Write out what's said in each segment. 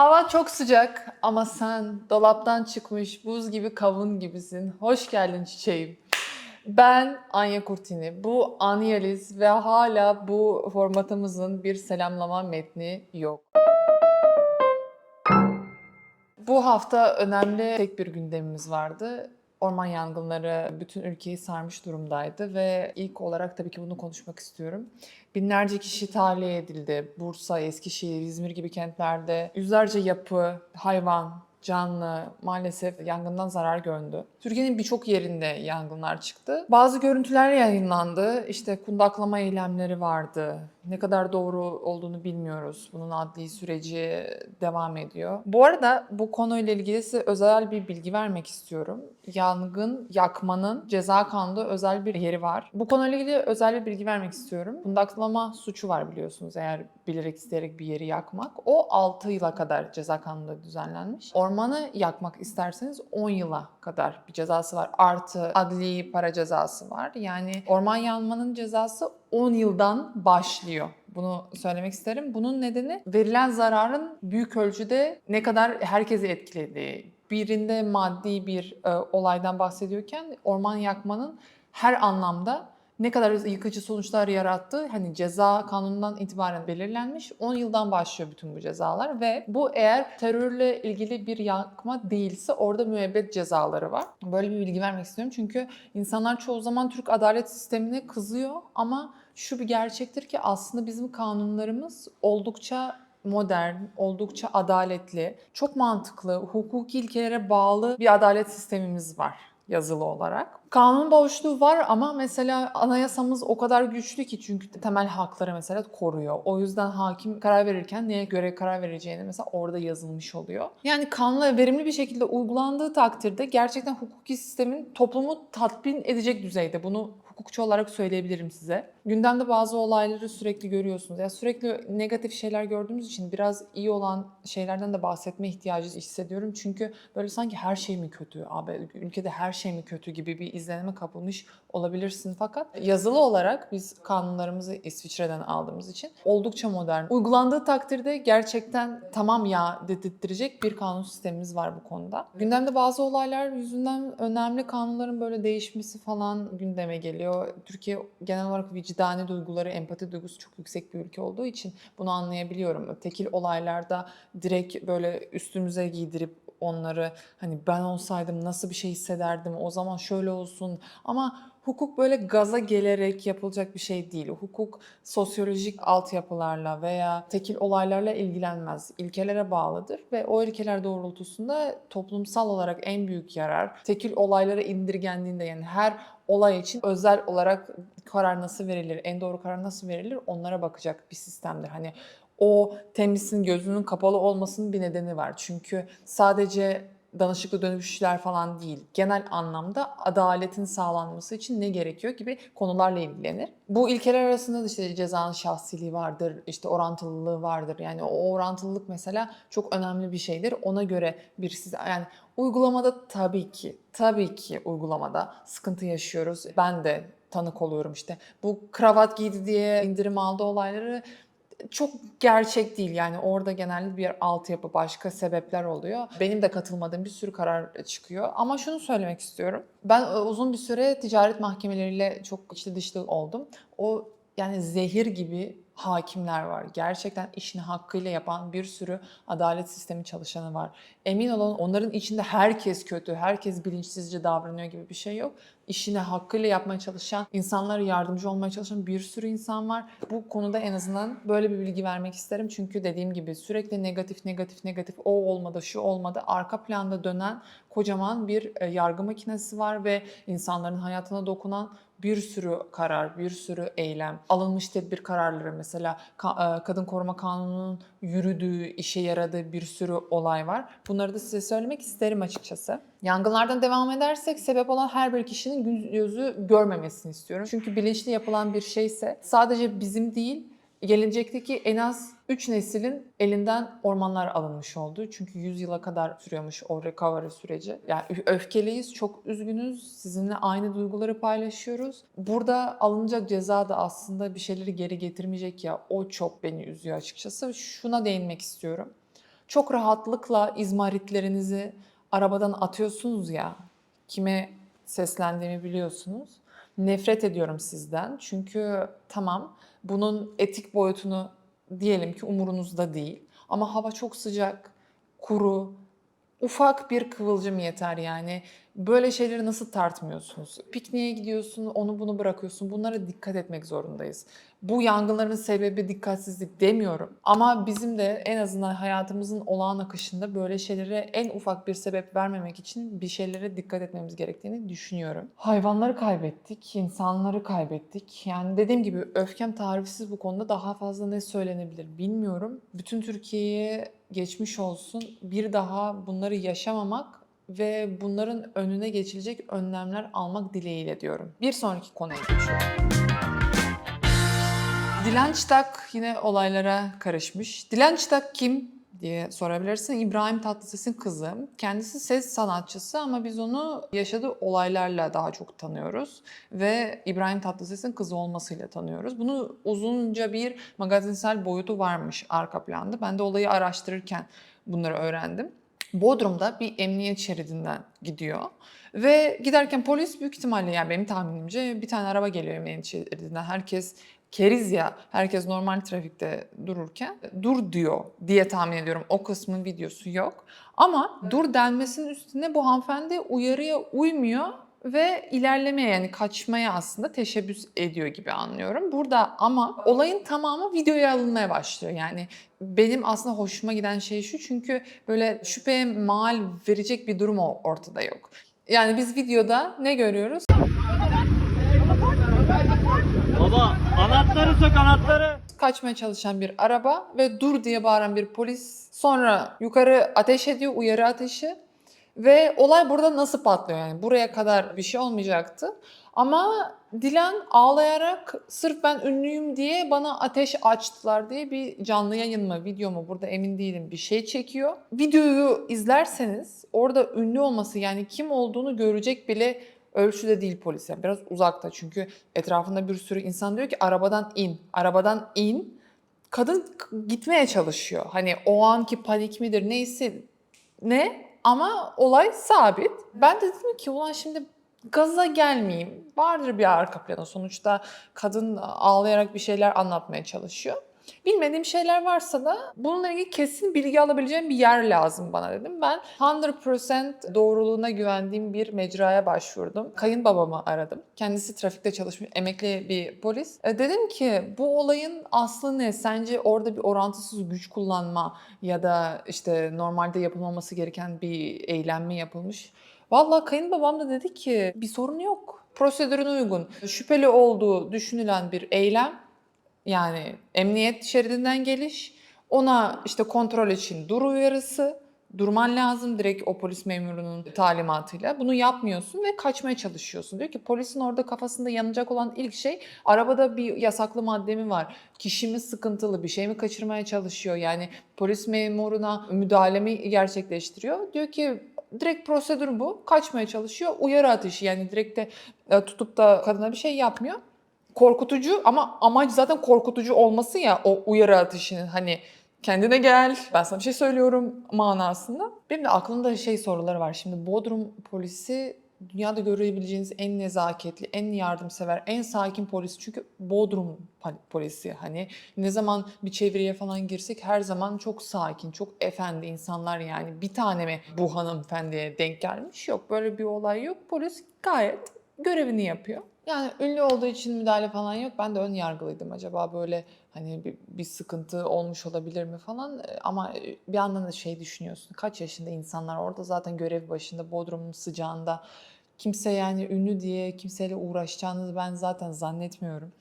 Hava çok sıcak ama sen dolaptan çıkmış buz gibi kavun gibisin. Hoş geldin çiçeğim. Ben Anya Kurtini. Bu Anyaliz ve hala bu formatımızın bir selamlama metni yok. Bu hafta önemli tek bir gündemimiz vardı. Orman yangınları bütün ülkeyi sarmış durumdaydı ve ilk olarak tabii ki bunu konuşmak istiyorum. Binlerce kişi tahliye edildi. Bursa, Eskişehir, İzmir gibi kentlerde yüzlerce yapı, hayvan, canlı maalesef yangından zarar gördü. Türkiye'nin birçok yerinde yangınlar çıktı. Bazı görüntüler yayınlandı. İşte kundaklama eylemleri vardı. Ne kadar doğru olduğunu bilmiyoruz. Bunun adli süreci devam ediyor. Bu arada bu konuyla ilgili size özel bir bilgi vermek istiyorum. Yangın yakmanın ceza kanunda özel bir yeri var. Bu konuyla ilgili özel bir bilgi vermek istiyorum. Kundaklama suçu var biliyorsunuz eğer bilerek isteyerek bir yeri yakmak. O 6 yıla kadar ceza kanununda düzenlenmiş. Ormanı yakmak isterseniz 10 yıla kadar bir cezası var. Artı adli para cezası var. Yani orman yanmanın cezası 10 yıldan başlıyor. Bunu söylemek isterim. Bunun nedeni verilen zararın büyük ölçüde ne kadar herkesi etkilediği. Birinde maddi bir e, olaydan bahsediyorken orman yakmanın her anlamda ne kadar yıkıcı sonuçlar yarattığı hani ceza kanunundan itibaren belirlenmiş. 10 yıldan başlıyor bütün bu cezalar ve bu eğer terörle ilgili bir yakma değilse orada müebbet cezaları var. Böyle bir bilgi vermek istiyorum çünkü insanlar çoğu zaman Türk adalet sistemine kızıyor ama şu bir gerçektir ki aslında bizim kanunlarımız oldukça modern, oldukça adaletli, çok mantıklı, hukuki ilkelere bağlı bir adalet sistemimiz var yazılı olarak. Kanun boşluğu var ama mesela anayasamız o kadar güçlü ki çünkü temel hakları mesela koruyor. O yüzden hakim karar verirken neye göre karar vereceğini mesela orada yazılmış oluyor. Yani kanunla verimli bir şekilde uygulandığı takdirde gerçekten hukuki sistemin toplumu tatmin edecek düzeyde. Bunu hukukçu olarak söyleyebilirim size. Gündemde bazı olayları sürekli görüyorsunuz. Ya sürekli negatif şeyler gördüğümüz için biraz iyi olan şeylerden de bahsetme ihtiyacı hissediyorum. Çünkü böyle sanki her şey mi kötü, abi ülkede her şey mi kötü gibi bir izlenime kapılmış olabilirsin. Fakat yazılı olarak biz kanunlarımızı İsviçre'den aldığımız için oldukça modern. Uygulandığı takdirde gerçekten tamam ya dedirttirecek bir kanun sistemimiz var bu konuda. Gündemde bazı olaylar yüzünden önemli kanunların böyle değişmesi falan gündeme geliyor. Türkiye genel olarak vicdani duyguları, empati duygusu çok yüksek bir ülke olduğu için bunu anlayabiliyorum. Tekil olaylarda direkt böyle üstümüze giydirip onları hani ben olsaydım nasıl bir şey hissederdim o zaman şöyle olsun ama hukuk böyle gaza gelerek yapılacak bir şey değil. Hukuk sosyolojik altyapılarla veya tekil olaylarla ilgilenmez. İlkelere bağlıdır ve o ilkeler doğrultusunda toplumsal olarak en büyük yarar tekil olaylara indirgendiğinde yani her olay için özel olarak karar nasıl verilir, en doğru karar nasıl verilir onlara bakacak bir sistemdir. Hani o temizin gözünün kapalı olmasının bir nedeni var. Çünkü sadece danışıklı dönüşler falan değil. Genel anlamda adaletin sağlanması için ne gerekiyor gibi konularla ilgilenir. Bu ilkeler arasında da işte cezanın şahsiliği vardır, işte orantılılığı vardır. Yani o orantılılık mesela çok önemli bir şeydir. Ona göre bir size yani uygulamada tabii ki, tabii ki uygulamada sıkıntı yaşıyoruz. Ben de tanık oluyorum işte. Bu kravat giydi diye indirim aldı olayları çok gerçek değil yani orada genelde bir altyapı başka sebepler oluyor. Benim de katılmadığım bir sürü karar çıkıyor ama şunu söylemek istiyorum. Ben e, uzun bir süre ticaret mahkemeleriyle çok içli dışlı oldum. O yani zehir gibi hakimler var. Gerçekten işini hakkıyla yapan bir sürü adalet sistemi çalışanı var. Emin olun onların içinde herkes kötü, herkes bilinçsizce davranıyor gibi bir şey yok. İşini hakkıyla yapmaya çalışan, insanlara yardımcı olmaya çalışan bir sürü insan var. Bu konuda en azından böyle bir bilgi vermek isterim. Çünkü dediğim gibi sürekli negatif, negatif, negatif, o olmadı, şu olmadı. Arka planda dönen kocaman bir e, yargı makinesi var ve insanların hayatına dokunan bir sürü karar, bir sürü eylem, alınmış tedbir kararları mesela ka- e, kadın koruma kanununun yürüdüğü, işe yaradığı bir sürü olay var. Bunları da size söylemek isterim açıkçası. Yangınlardan devam edersek sebep olan her bir kişinin yüzü görmemesini istiyorum. Çünkü bilinçli yapılan bir şeyse sadece bizim değil, gelecekteki en az 3 neslin elinden ormanlar alınmış oldu. Çünkü 100 yıla kadar sürüyormuş o recovery süreci. Yani öfkeliyiz, çok üzgünüz. Sizinle aynı duyguları paylaşıyoruz. Burada alınacak ceza da aslında bir şeyleri geri getirmeyecek ya. O çok beni üzüyor açıkçası. Şuna değinmek istiyorum. çok rahatlıkla izmaritlerinizi arabadan atıyorsunuz ya. Kime seslendiğimi biliyorsunuz. Nefret ediyorum sizden. Çünkü tamam bunun etik boyutunu diyelim ki umurunuzda değil. Ama hava çok sıcak, kuru, ufak bir kıvılcım yeter yani. Böyle şeyleri nasıl tartmıyorsunuz? Pikniğe gidiyorsun, onu bunu bırakıyorsun. Bunlara dikkat etmek zorundayız. Bu yangınların sebebi dikkatsizlik demiyorum. Ama bizim de en azından hayatımızın olağan akışında böyle şeylere en ufak bir sebep vermemek için bir şeylere dikkat etmemiz gerektiğini düşünüyorum. Hayvanları kaybettik, insanları kaybettik. Yani dediğim gibi öfkem tarifsiz bu konuda daha fazla ne söylenebilir bilmiyorum. Bütün Türkiye'ye geçmiş olsun. Bir daha bunları yaşamamak ve bunların önüne geçilecek önlemler almak dileğiyle diyorum. Bir sonraki konuya geçiyorum. Dilan Çıtak yine olaylara karışmış. Dilan Çıtak kim diye sorabilirsin. İbrahim Tatlıses'in kızı. Kendisi ses sanatçısı ama biz onu yaşadığı olaylarla daha çok tanıyoruz. Ve İbrahim Tatlıses'in kızı olmasıyla tanıyoruz. Bunu uzunca bir magazinsel boyutu varmış arka planda. Ben de olayı araştırırken bunları öğrendim. Bodrum'da bir emniyet şeridinden gidiyor. Ve giderken polis büyük ihtimalle yani benim tahminimce bir tane araba geliyor emniyet şeridinden. Herkes keriz ya herkes normal trafikte dururken dur diyor diye tahmin ediyorum. O kısmın videosu yok. Ama dur denmesinin üstüne bu hanımefendi uyarıya uymuyor ve ilerlemeye yani kaçmaya aslında teşebbüs ediyor gibi anlıyorum. Burada ama olayın tamamı videoya alınmaya başlıyor. Yani benim aslında hoşuma giden şey şu çünkü böyle şüpheye mal verecek bir durum ortada yok. Yani biz videoda ne görüyoruz? Baba anahtarı sök anahtarı. kaçmaya çalışan bir araba ve dur diye bağıran bir polis sonra yukarı ateş ediyor, uyarı ateşi. Ve olay burada nasıl patlıyor yani? Buraya kadar bir şey olmayacaktı. Ama Dilan ağlayarak sırf ben ünlüyüm diye bana ateş açtılar diye bir canlı yayın mı, video mu burada emin değilim bir şey çekiyor. Videoyu izlerseniz orada ünlü olması yani kim olduğunu görecek bile ölçüde değil polis. Yani biraz uzakta çünkü etrafında bir sürü insan diyor ki arabadan in, arabadan in. Kadın gitmeye çalışıyor. Hani o anki panik midir neyse ne ama olay sabit. Ben de dedim ki ulan şimdi gaza gelmeyeyim. Vardır bir arka plana. Sonuçta kadın ağlayarak bir şeyler anlatmaya çalışıyor. Bilmediğim şeyler varsa da bununla ilgili kesin bilgi alabileceğim bir yer lazım bana dedim. Ben 100% doğruluğuna güvendiğim bir mecraya başvurdum. Kayınbabamı aradım. Kendisi trafikte çalışmış emekli bir polis. E, dedim ki bu olayın aslı ne? Sence orada bir orantısız güç kullanma ya da işte normalde yapılmaması gereken bir eylem mi yapılmış? Vallahi kayınbabam da dedi ki bir sorun yok. Prosedürüne uygun, şüpheli olduğu düşünülen bir eylem yani emniyet şeridinden geliş, ona işte kontrol için dur uyarısı, durman lazım direkt o polis memurunun talimatıyla. Bunu yapmıyorsun ve kaçmaya çalışıyorsun. Diyor ki polisin orada kafasında yanacak olan ilk şey arabada bir yasaklı madde mi var? Kişi mi sıkıntılı? Bir şey mi kaçırmaya çalışıyor? Yani polis memuruna müdahale mi gerçekleştiriyor? Diyor ki direkt prosedür bu. Kaçmaya çalışıyor. Uyarı ateşi yani direkt de e, tutup da kadına bir şey yapmıyor korkutucu ama amaç zaten korkutucu olması ya o uyarı atışının hani kendine gel ben sana bir şey söylüyorum manasında. Benim de aklımda şey soruları var. Şimdi Bodrum polisi dünyada görebileceğiniz en nezaketli, en yardımsever, en sakin polis. Çünkü Bodrum pol- polisi hani ne zaman bir çevreye falan girsek her zaman çok sakin, çok efendi insanlar yani. Bir tane mi bu hanımefendiye denk gelmiş? Yok böyle bir olay yok. Polis gayet görevini yapıyor. Yani ünlü olduğu için müdahale falan yok. Ben de ön yargılıydım. Acaba böyle hani bir, bir sıkıntı olmuş olabilir mi falan. E, Ama bir yandan da şey düşünüyorsun. Kaç yaşında insanlar orada zaten görev başında Bodrum'un sıcağında. Kimse yani ünlü diye kimseyle uğraşacağını ben zaten zannetmiyorum.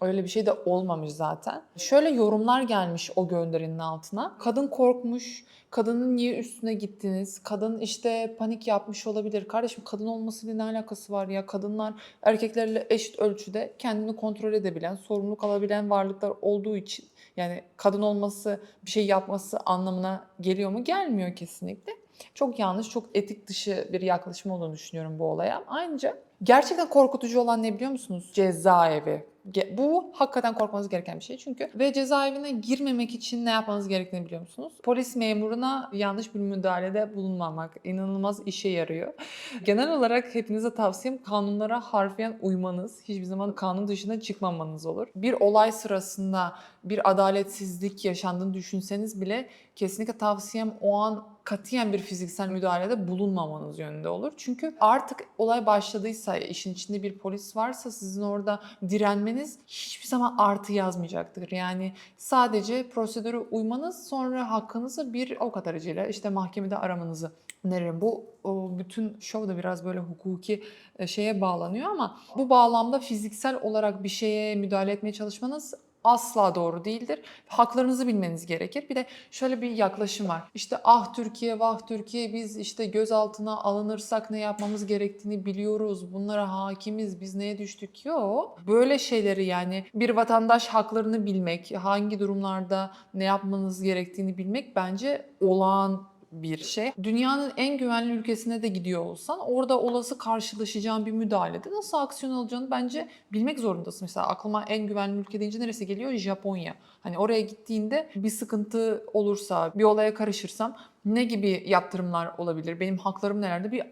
Öyle bir şey de olmamış zaten. Şöyle yorumlar gelmiş o gönderinin altına. Kadın korkmuş. Kadının niye üstüne gittiniz? Kadın işte panik yapmış olabilir. Kardeşim kadın olmasıyla ne alakası var ya? Kadınlar erkeklerle eşit ölçüde kendini kontrol edebilen, sorumluluk alabilen varlıklar olduğu için yani kadın olması bir şey yapması anlamına geliyor mu? Gelmiyor kesinlikle. Çok yanlış, çok etik dışı bir yaklaşım olduğunu düşünüyorum bu olaya. Ayrıca gerçekten korkutucu olan ne biliyor musunuz? Cezaevi. Bu hakikaten korkmanız gereken bir şey çünkü. Ve cezaevine girmemek için ne yapmanız gerektiğini biliyor musunuz? Polis memuruna yanlış bir müdahalede bulunmamak inanılmaz işe yarıyor. Genel olarak hepinize tavsiyem kanunlara harfiyen uymanız. Hiçbir zaman kanun dışına çıkmamanız olur. Bir olay sırasında bir adaletsizlik yaşandığını düşünseniz bile kesinlikle tavsiyem o an katiyen bir fiziksel müdahalede bulunmamanız yönünde olur. Çünkü artık olay başladıysa, işin içinde bir polis varsa sizin orada direnmeniz hiçbir zaman artı yazmayacaktır. Yani sadece prosedüre uymanız sonra hakkınızı bir avukat aracıyla işte mahkemede aramanızı öneririm. Bu o, bütün şov da biraz böyle hukuki e, şeye bağlanıyor ama bu bağlamda fiziksel olarak bir şeye müdahale etmeye çalışmanız asla doğru değildir. Haklarınızı bilmeniz gerekir. Bir de şöyle bir yaklaşım var. İşte ah Türkiye vah Türkiye biz işte gözaltına alınırsak ne yapmamız gerektiğini biliyoruz. Bunlara hakimiz. Biz neye düştük? Yok. Böyle şeyleri yani bir vatandaş haklarını bilmek, hangi durumlarda ne yapmanız gerektiğini bilmek bence olağan bir şey. Dünyanın en güvenli ülkesine de gidiyor olsan orada olası karşılaşacağın bir müdahalede nasıl aksiyon alacağını bence bilmek zorundasın. Mesela aklıma en güvenli ülke deyince neresi geliyor? Japonya. Hani oraya gittiğinde bir sıkıntı olursa, bir olaya karışırsam ne gibi yaptırımlar olabilir? Benim haklarım nelerde? Bir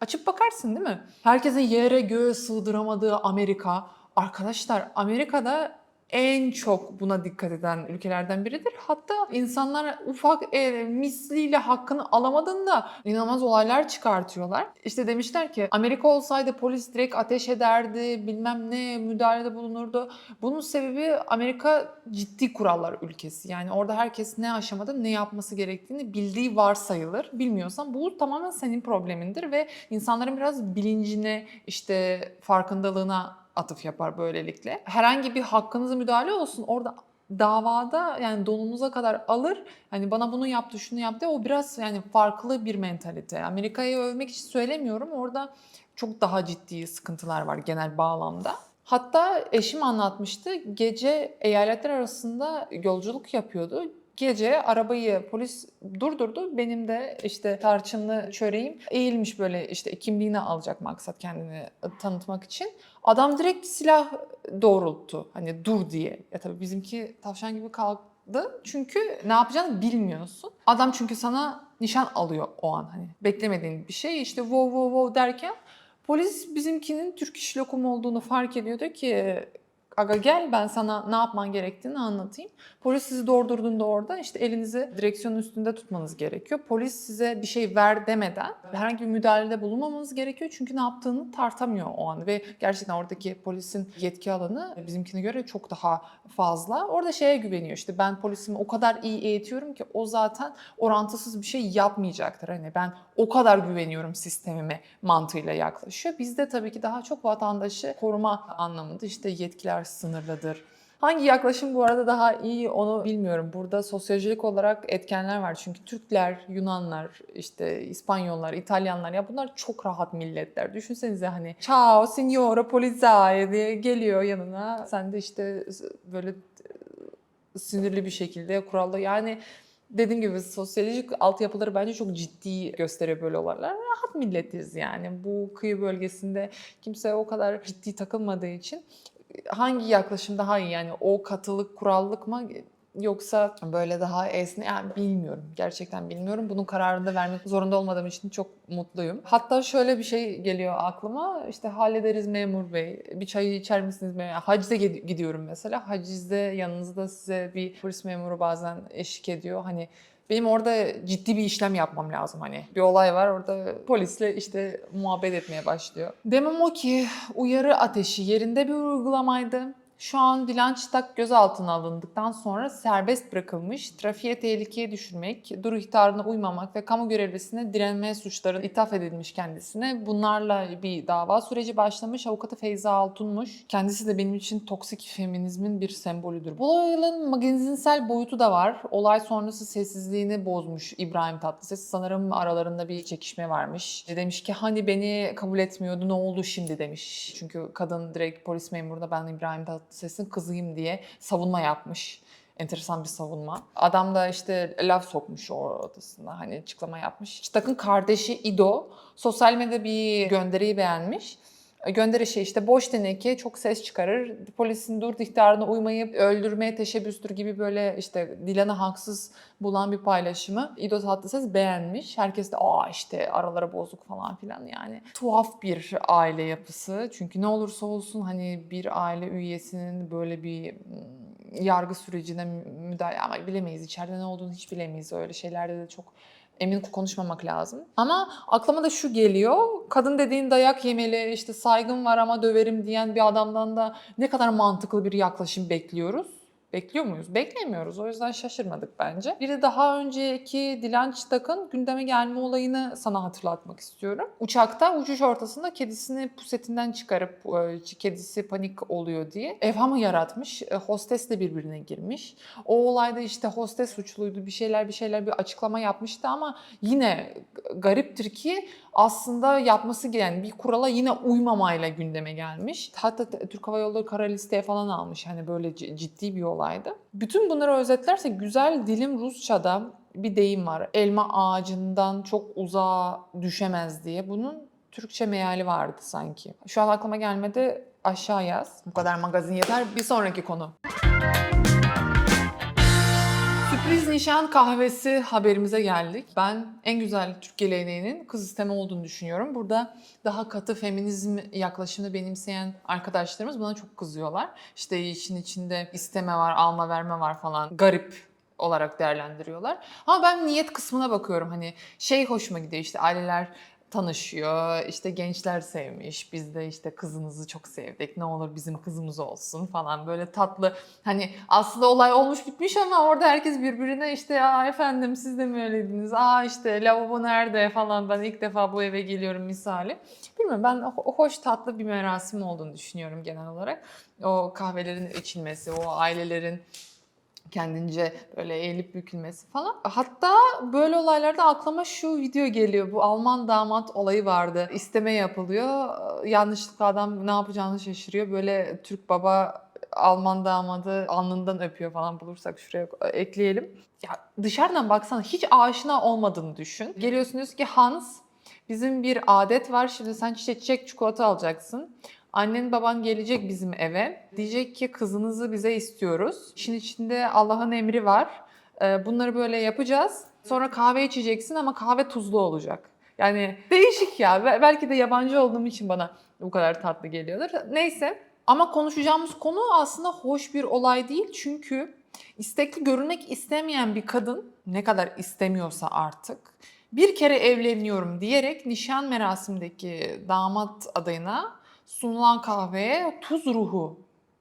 açıp bakarsın değil mi? Herkesin yere göğe sığdıramadığı Amerika. Arkadaşlar Amerika'da en çok buna dikkat eden ülkelerden biridir. Hatta insanlar ufak e, misliyle hakkını alamadığında inanılmaz olaylar çıkartıyorlar. İşte demişler ki Amerika olsaydı polis direkt ateş ederdi, bilmem ne müdahalede bulunurdu. Bunun sebebi Amerika ciddi kurallar ülkesi. Yani orada herkes ne aşamada ne yapması gerektiğini bildiği varsayılır. Bilmiyorsan bu tamamen senin problemindir ve insanların biraz bilincine, işte farkındalığına atıf yapar böylelikle. Herhangi bir hakkınızı müdahale olsun orada davada yani donunuza kadar alır. Hani bana bunu yaptı, şunu yaptı. O biraz yani farklı bir mentalite. Amerika'yı övmek için söylemiyorum. Orada çok daha ciddi sıkıntılar var genel bağlamda. Hatta eşim anlatmıştı. Gece eyaletler arasında yolculuk yapıyordu. Gece arabayı polis durdurdu. Benim de işte tarçınlı çöreğim eğilmiş böyle işte kimliğini alacak maksat kendini tanıtmak için. Adam direkt silah doğrulttu. Hani dur diye. Ya tabii bizimki tavşan gibi kalktı. Çünkü ne yapacağını bilmiyorsun. Adam çünkü sana nişan alıyor o an hani. Beklemediğin bir şey. İşte wow wow wow derken polis bizimkinin Türk iş lokum olduğunu fark ediyor. Diyor ki Aga gel ben sana ne yapman gerektiğini anlatayım. Polis sizi durdurduğunda orada işte elinizi direksiyonun üstünde tutmanız gerekiyor. Polis size bir şey ver demeden herhangi bir müdahalede bulunmamanız gerekiyor. Çünkü ne yaptığını tartamıyor o an. Ve gerçekten oradaki polisin yetki alanı bizimkine göre çok daha fazla. Orada şeye güveniyor işte ben polisimi o kadar iyi eğitiyorum ki o zaten orantısız bir şey yapmayacaktır. Hani ben o kadar güveniyorum sistemime mantığıyla yaklaşıyor. Bizde tabii ki daha çok vatandaşı koruma anlamında işte yetkiler sınırlıdır. Hangi yaklaşım bu arada daha iyi onu bilmiyorum. Burada sosyolojik olarak etkenler var. Çünkü Türkler, Yunanlar, işte İspanyollar, İtalyanlar ya bunlar çok rahat milletler. Düşünsenize hani ciao signora polizia diye geliyor yanına. Sen de işte böyle sinirli bir şekilde kuralda yani dediğim gibi sosyolojik altyapıları bence çok ciddi gösteriyor böyle olaylar. Rahat milletiz yani. Bu kıyı bölgesinde kimse o kadar ciddi takılmadığı için hangi yaklaşım daha iyi yani o katılık kurallık mı yoksa böyle daha esne yani bilmiyorum. Gerçekten bilmiyorum. Bunun kararını da vermek zorunda olmadığım için çok mutluyum. Hatta şöyle bir şey geliyor aklıma. İşte hallederiz memur bey. Bir çayı içer misiniz? Hacize gid- gidiyorum mesela. Hacizde yanınızda size bir polis memuru bazen eşlik ediyor. Hani benim orada ciddi bir işlem yapmam lazım hani. Bir olay var orada polisle işte muhabbet etmeye başlıyor. Demem o ki uyarı ateşi yerinde bir uygulamaydı. Şu an Dilan Çıtak gözaltına alındıktan sonra serbest bırakılmış, trafiğe tehlikeye düşürmek, duru ihtarına uymamak ve kamu görevlisine direnme suçları ithaf edilmiş kendisine. Bunlarla bir dava süreci başlamış. Avukatı Feyza Altunmuş. Kendisi de benim için toksik feminizmin bir sembolüdür. Bu olayın magazinsel boyutu da var. Olay sonrası sessizliğini bozmuş İbrahim Tatlıses. Sanırım aralarında bir çekişme varmış. Demiş ki hani beni kabul etmiyordu ne oldu şimdi demiş. Çünkü kadın direkt polis memuruna ben İbrahim Tatlıses'in kızıyım diye savunma yapmış. Enteresan bir savunma. Adam da işte laf sokmuş o odasında hani açıklama yapmış. Çıtak'ın kardeşi İdo sosyal medyada bir gönderiyi beğenmiş. Gönderi şey işte boş teneke çok ses çıkarır. Polisin dur ihtarına uymayıp öldürmeye teşebbüstür gibi böyle işte Dilan'ı haksız bulan bir paylaşımı İdo Tatlıses beğenmiş. Herkes de aa işte araları bozuk falan filan yani. Tuhaf bir aile yapısı. Çünkü ne olursa olsun hani bir aile üyesinin böyle bir mm, yargı sürecine müdahale ama bilemeyiz. İçeride ne olduğunu hiç bilemeyiz. Öyle şeylerde de çok emin konuşmamak lazım. Ama aklıma da şu geliyor. Kadın dediğin dayak yemeli, işte saygım var ama döverim diyen bir adamdan da ne kadar mantıklı bir yaklaşım bekliyoruz. Bekliyor muyuz? Beklemiyoruz. O yüzden şaşırmadık bence. Bir de daha önceki Dilan Çıtak'ın gündeme gelme olayını sana hatırlatmak istiyorum. Uçakta uçuş ortasında kedisini pusetinden çıkarıp e, kedisi panik oluyor diye evhamı yaratmış. E, Hostesle birbirine girmiş. O olayda işte hostes suçluydu bir şeyler bir şeyler bir açıklama yapmıştı ama yine gariptir ki aslında yapması gereken bir kurala yine uymamayla gündeme gelmiş. Hatta Türk Hava Yolları kara listeye falan almış. Hani böyle ciddi bir olaydı. Bütün bunları özetlersek güzel dilim Rusça'da bir deyim var. Elma ağacından çok uzağa düşemez diye. Bunun Türkçe meali vardı sanki. Şu an aklıma gelmedi. Aşağı yaz. Bu kadar magazin yeter. Bir sonraki konu. Sürpriz nişan kahvesi haberimize geldik. Ben en güzel Türk geleneğinin kız isteme olduğunu düşünüyorum. Burada daha katı feminizm yaklaşımını benimseyen arkadaşlarımız buna çok kızıyorlar. İşte işin içinde isteme var, alma verme var falan. Garip olarak değerlendiriyorlar. Ama ben niyet kısmına bakıyorum. Hani şey hoşuma gidiyor işte aileler tanışıyor. işte gençler sevmiş. Biz de işte kızınızı çok sevdik. Ne olur bizim kızımız olsun falan. Böyle tatlı hani aslında olay olmuş bitmiş ama orada herkes birbirine işte aa efendim siz de mi öyleydiniz? Aa işte lavabo nerede falan ben ilk defa bu eve geliyorum misali. Bilmiyorum ben ho- hoş tatlı bir merasim olduğunu düşünüyorum genel olarak. O kahvelerin içilmesi, o ailelerin kendince böyle eğilip bükülmesi falan. Hatta böyle olaylarda aklıma şu video geliyor. Bu Alman damat olayı vardı. İsteme yapılıyor. Yanlışlıkla adam ne yapacağını şaşırıyor. Böyle Türk baba Alman damadı alnından öpüyor falan bulursak şuraya ekleyelim. Ya dışarıdan baksana hiç aşina olmadığını düşün. Geliyorsun diyorsun ki Hans bizim bir adet var şimdi sen çiçek çikolata alacaksın. Annen baban gelecek bizim eve. Diyecek ki kızınızı bize istiyoruz. İşin içinde Allah'ın emri var. Ee, Bunları böyle yapacağız. Sonra kahve içeceksin ama kahve tuzlu olacak. Yani değişik ya. Be- Belki de yabancı olduğum için bana bu kadar tatlı geliyordur. Neyse. Ama konuşacağımız konu aslında hoş bir olay değil. Çünkü istekli görünmek istemeyen bir kadın ne kadar istemiyorsa artık bir kere evleniyorum diyerek nişan merasimdeki damat adayına sunulan kahveye tuz ruhu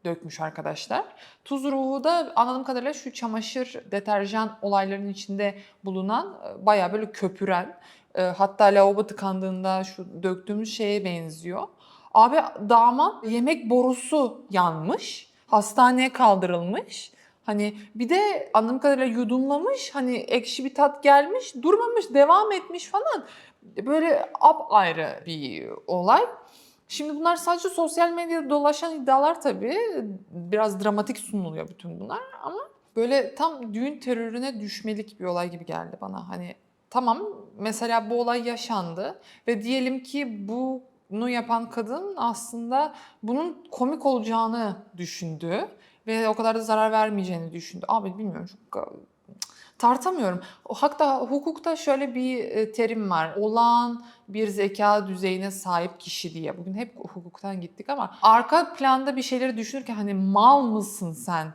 dökmüş arkadaşlar. Tuz ruhu da anladığım kadarıyla şu çamaşır deterjan olaylarının içinde bulunan e, bayağı böyle köpüren e, hatta lavabo tıkandığında şu döktüğümüz şeye benziyor. Abi damat yemek borusu yanmış. Hastaneye kaldırılmış. Hani bir de anladığım kadarıyla yudumlamış. Hani ekşi bir tat gelmiş. Durmamış, devam etmiş falan. Böyle ayrı bir olay. Şimdi bunlar sadece sosyal medyada dolaşan iddialar tabii. Biraz dramatik sunuluyor bütün bunlar ama böyle tam düğün terörüne düşmelik bir olay gibi geldi bana. Hani tamam mesela bu olay yaşandı ve diyelim ki bunu yapan kadın aslında bunun komik olacağını düşündü ve o kadar da zarar vermeyeceğini düşündü. Abi bilmiyorum çok tartamıyorum. Hatta hukukta şöyle bir e, terim var. Olağan bir zeka düzeyine sahip kişi diye. Bugün hep hukuktan gittik ama arka planda bir şeyleri düşünürken hani mal mısın sen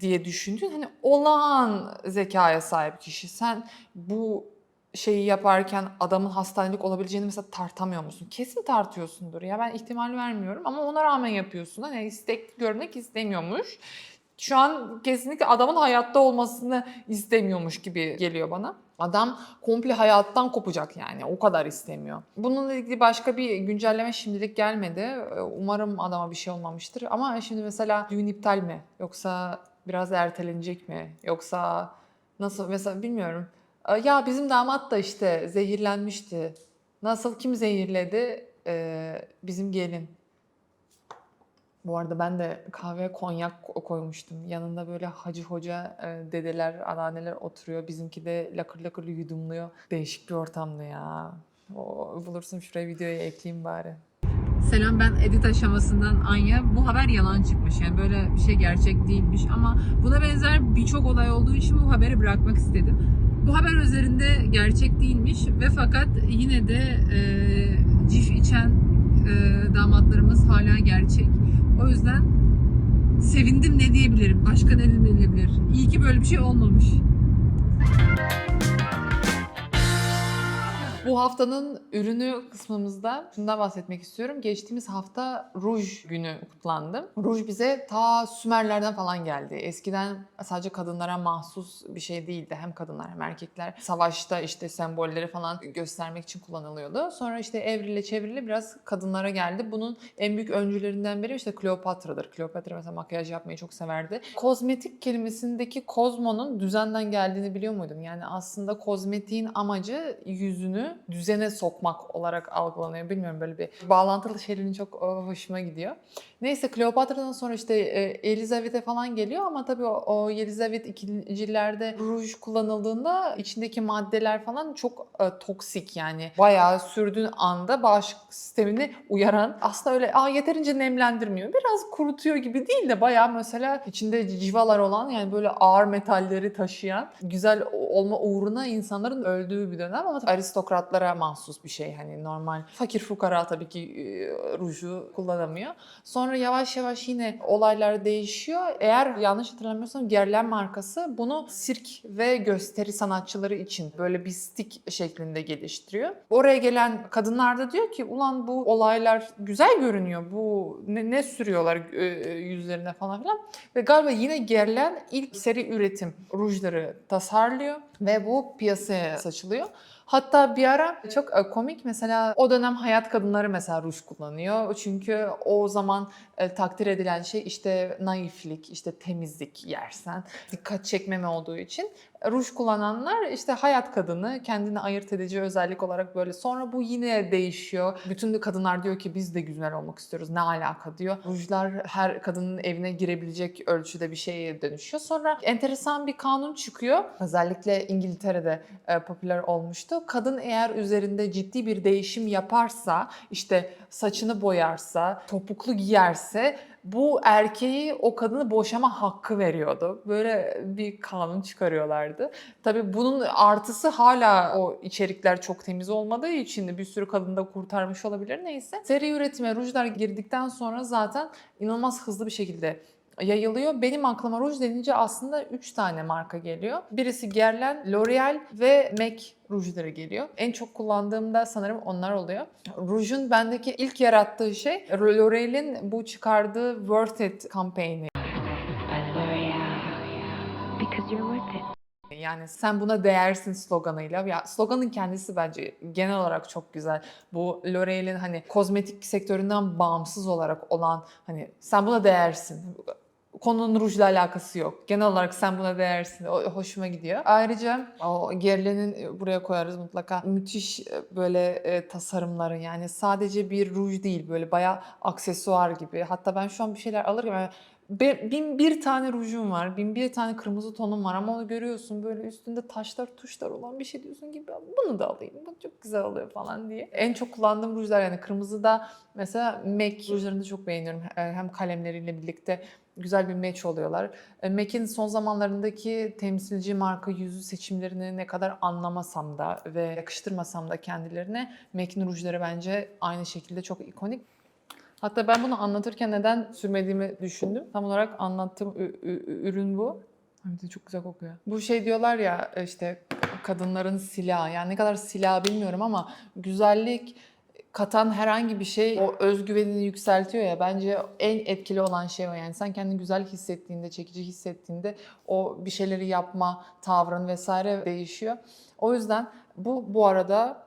diye düşündün. Hani olağan zekaya sahip kişi. Sen bu şeyi yaparken adamın hastanelik olabileceğini mesela tartamıyor musun? Kesin tartıyorsundur ya ben ihtimal vermiyorum ama ona rağmen yapıyorsun. Hani istek görmek istemiyormuş. Şu an kesinlikle adamın hayatta olmasını istemiyormuş gibi geliyor bana. Adam komple hayattan kopacak yani o kadar istemiyor. Bununla ilgili başka bir güncelleme şimdilik gelmedi. Ee, Umarım adama bir şey olmamıştır. Ama şimdi mesela düğün iptal mi? Yoksa biraz ertelenecek mi? Yoksa nasıl mesela bilmiyorum. Ee, Ya bizim damat da işte zehirlenmişti. Nasıl kim zehirledi? Ee, bizim gelin. Bu arada ben de kahveye konyak ko- koymuştum. Yanında böyle hacı hoca e, dedeler, anneanneler oturuyor. Bizimki de lakır lakır yudumluyor. Değişik bir ortamdı ya. O, bulursun şuraya videoya ekleyeyim bari. Selam ben edit aşamasından Anya. Bu haber yalan çıkmış. Yani böyle bir şey gerçek değilmiş ama buna benzer birçok olay olduğu için bu haberi bırakmak istedim. Bu haber üzerinde gerçek değilmiş ve fakat yine de e, cif içen e, damatlarımız hala gerçek. O yüzden sevindim ne diyebilirim? Başka ne denilebilir? İyi ki böyle bir şey olmamış. Bu haftanın ürünü kısmımızda şundan bahsetmek istiyorum. Geçtiğimiz hafta ruj günü kutlandı. Ruj bize ta Sümerlerden falan geldi. Eskiden sadece kadınlara mahsus bir şey değildi. Hem kadınlar hem erkekler savaşta işte sembolleri falan göstermek için kullanılıyordu. Sonra işte evrile çevrile biraz kadınlara geldi. Bunun en büyük öncülerinden biri işte Kleopatra'dır. Kleopatra mesela makyaj yapmayı çok severdi. Kozmetik kelimesindeki kozmonun düzenden geldiğini biliyor muydun? Yani aslında kozmetiğin amacı yüzünü düzene sokmak olarak algılanıyor. Bilmiyorum böyle bir bağlantılı şeylerin çok e, hoşuma gidiyor. Neyse Kleopatra'dan sonra işte e, Elizabeth'e falan geliyor ama tabii o, Elizabeth ikincilerde ruj kullanıldığında içindeki maddeler falan çok e, toksik yani bayağı sürdüğün anda bağışıklık sistemini uyaran aslında öyle Aa, yeterince nemlendirmiyor. Biraz kurutuyor gibi değil de bayağı mesela içinde civalar olan yani böyle ağır metalleri taşıyan güzel olma uğruna insanların öldüğü bir dönem ama aristokratlara mahsus bir şey. Hani normal fakir fukara tabii ki e, ruju kullanamıyor. Sonra yavaş yavaş yine olaylar değişiyor. Eğer yanlış hatırlamıyorsam Guerlain markası bunu sirk ve gösteri sanatçıları için böyle bir stick şeklinde geliştiriyor. Oraya gelen kadınlar da diyor ki ulan bu olaylar güzel görünüyor. Bu ne, ne sürüyorlar e, e, yüzlerine falan filan. Ve galiba yine Guerlain ilk seri üretim rujları tasarlıyor ve bu piyasaya saçılıyor. Hatta bir ara çok e, komik mesela o dönem hayat kadınları mesela ruj kullanıyor. Çünkü o zaman e, takdir edilen şey işte naiflik, işte temizlik yersen, dikkat çekmeme olduğu için ruj kullananlar işte hayat kadını kendini ayırt edici özellik olarak böyle. Sonra bu yine değişiyor. Bütün kadınlar diyor ki biz de güzel olmak istiyoruz. Ne alaka diyor. Rujlar her kadının evine girebilecek ölçüde bir şeye dönüşüyor. Sonra enteresan bir kanun çıkıyor. Özellikle İngiltere'de e, popüler olmuştu. Kadın eğer üzerinde ciddi bir değişim yaparsa, işte saçını boyarsa, topuklu giyerse bu erkeği o kadını boşama hakkı veriyordu. Böyle bir kanun çıkarıyorlardı. Tabii bunun artısı hala o içerikler çok temiz olmadığı için bir sürü kadını da kurtarmış olabilir neyse. Seri üretime rujlar girdikten sonra zaten inanılmaz hızlı bir şekilde yayılıyor. Benim aklıma ruj denince aslında 3 tane marka geliyor. Birisi Guerlain, L'Oreal ve MAC rujları geliyor. En çok kullandığımda sanırım onlar oluyor. Rujun bendeki ilk yarattığı şey L'Oreal'in bu çıkardığı Worth It kampanyası. Yani sen buna değersin sloganıyla. Ya sloganın kendisi bence genel olarak çok güzel. Bu L'Oreal'in hani kozmetik sektöründen bağımsız olarak olan hani sen buna değersin. Konunun rujla alakası yok. Genel olarak sen buna değersin. O hoşuma gidiyor. Ayrıca o Guerlain'in buraya koyarız mutlaka. Müthiş böyle e, tasarımları yani sadece bir ruj değil böyle bayağı aksesuar gibi. Hatta ben şu an bir şeyler alırken yani bin bir tane rujum var, bin bir tane kırmızı tonum var ama onu görüyorsun böyle üstünde taşlar tuşlar olan bir şey diyorsun gibi bunu da alayım, bu çok güzel oluyor falan diye. En çok kullandığım rujlar yani kırmızıda mesela MAC rujlarını çok beğeniyorum. Hem kalemleriyle birlikte güzel bir match oluyorlar. E, MAC'in son zamanlarındaki temsilci marka yüzü seçimlerini ne kadar anlamasam da ve yakıştırmasam da kendilerine MAC'in rujları bence aynı şekilde çok ikonik. Hatta ben bunu anlatırken neden sürmediğimi düşündüm. Tam olarak anlattığım ürün bu. Hem de çok güzel kokuyor. Bu şey diyorlar ya işte kadınların silahı. Yani ne kadar silah bilmiyorum ama güzellik katan herhangi bir şey o özgüvenini yükseltiyor ya. Bence en etkili olan şey o yani. Sen kendini güzel hissettiğinde, çekici hissettiğinde o bir şeyleri yapma tavrın vesaire değişiyor. O yüzden bu bu arada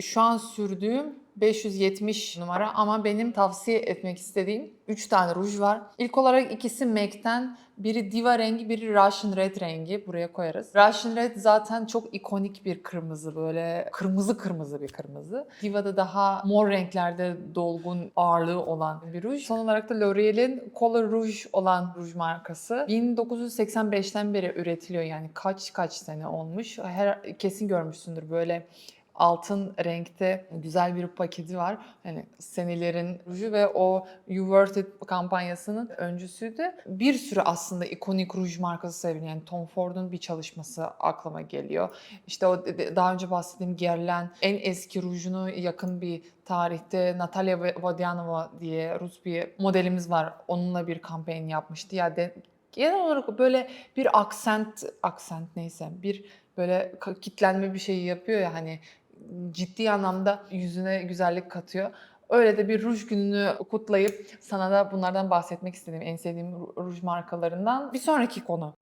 şu an sürdüğüm 570 numara ama benim tavsiye etmek istediğim 3 tane ruj var. İlk olarak ikisi MAC'ten. Biri Diva rengi, biri Russian Red rengi. Buraya koyarız. Russian Red zaten çok ikonik bir kırmızı böyle kırmızı kırmızı bir kırmızı. Diva'da daha mor renklerde dolgun ağırlığı olan bir ruj. Son olarak da L'Oreal'in Color Rouge olan ruj markası. 1985'ten beri üretiliyor yani kaç kaç sene olmuş. Her, kesin görmüşsündür böyle altın renkte güzel bir paketi var. Hani senelerin ruju ve o You Worth It kampanyasının öncüsüydü. Bir sürü aslında ikonik ruj markası sevilen yani Tom Ford'un bir çalışması aklıma geliyor. İşte o daha önce bahsettiğim Guerlain en eski rujunu yakın bir tarihte Natalia Vodianova diye Rus bir modelimiz var. Onunla bir kampanya yapmıştı. Ya de, genel olarak böyle bir aksent, aksent neyse bir böyle kitlenme bir şeyi yapıyor ya hani ciddi anlamda yüzüne güzellik katıyor. Öyle de bir ruj gününü kutlayıp sana da bunlardan bahsetmek istedim. En sevdiğim ru- ruj markalarından. Bir sonraki konu.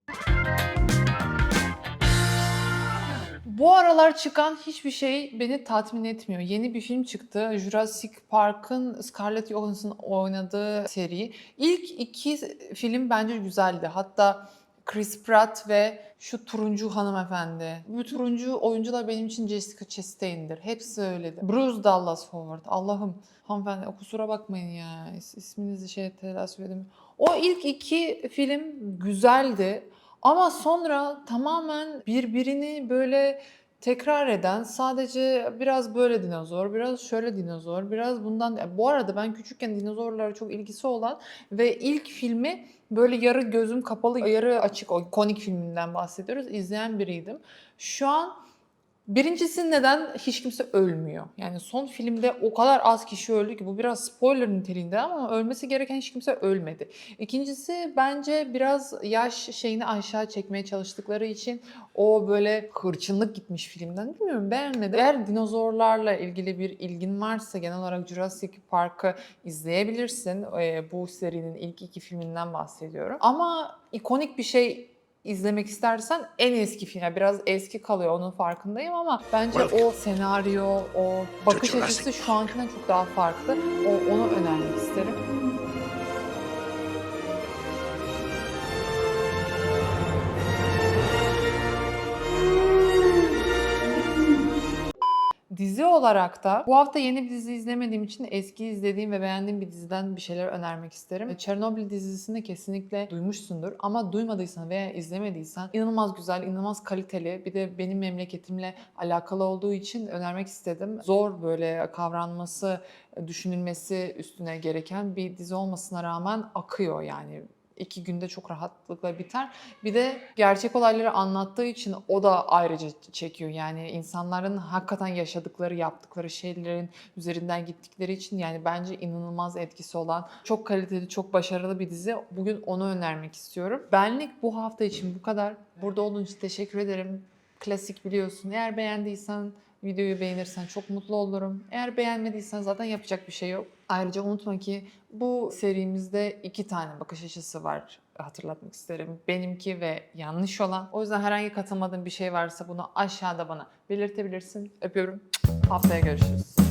Bu aralar çıkan hiçbir şey beni tatmin etmiyor. Yeni bir film çıktı. Jurassic Park'ın Scarlett Johansson oynadığı seri. İlk iki film bence güzeldi. Hatta Chris Pratt ve şu turuncu hanımefendi. Bu turuncu oyuncular benim için Jessica Chastain'dir. Hepsi öyledir. Bruce Dallas Howard. Allah'ım hanımefendi kusura bakmayın ya. İs- isminizi şey telaş edelim. O ilk iki film güzeldi. Ama sonra tamamen birbirini böyle tekrar eden sadece biraz böyle dinozor, biraz şöyle dinozor, biraz bundan... Bu arada ben küçükken dinozorlara çok ilgisi olan ve ilk filmi böyle yarı gözüm kapalı, yarı açık o ikonik filminden bahsediyoruz. izleyen biriydim. Şu an Birincisi neden hiç kimse ölmüyor? Yani son filmde o kadar az kişi öldü ki bu biraz spoiler niteliğinde ama ölmesi gereken hiç kimse ölmedi. İkincisi bence biraz yaş şeyini aşağı çekmeye çalıştıkları için o böyle hırçınlık gitmiş filmden. Bilmiyorum beğenmedim. Eğer dinozorlarla ilgili bir ilgin varsa genel olarak Jurassic Park'ı izleyebilirsin. Ee, bu serinin ilk iki filminden bahsediyorum. Ama ikonik bir şey izlemek istersen en eski film. Yani biraz eski kalıyor onun farkındayım ama bence o senaryo, o bakış açısı şu ankinden çok daha farklı. O, onu önermek isterim. Dizi olarak da bu hafta yeni bir dizi izlemediğim için eski izlediğim ve beğendiğim bir diziden bir şeyler önermek isterim. Chernobyl dizisini kesinlikle duymuşsundur ama duymadıysan veya izlemediysen inanılmaz güzel, inanılmaz kaliteli. Bir de benim memleketimle alakalı olduğu için önermek istedim. Zor böyle kavranması, düşünülmesi üstüne gereken bir dizi olmasına rağmen akıyor yani iki günde çok rahatlıkla biter. Bir de gerçek olayları anlattığı için o da ayrıca çekiyor. Yani insanların hakikaten yaşadıkları, yaptıkları şeylerin üzerinden gittikleri için yani bence inanılmaz etkisi olan, çok kaliteli, çok başarılı bir dizi. Bugün onu önermek istiyorum. Benlik bu hafta için bu kadar. Burada olduğun için teşekkür ederim. Klasik biliyorsun. Eğer beğendiysen videoyu beğenirsen çok mutlu olurum. Eğer beğenmediysen zaten yapacak bir şey yok. Ayrıca unutma ki bu serimizde iki tane bakış açısı var hatırlatmak isterim. Benimki ve yanlış olan. O yüzden herhangi katılmadığın bir şey varsa bunu aşağıda bana belirtebilirsin. Öpüyorum. Haftaya görüşürüz.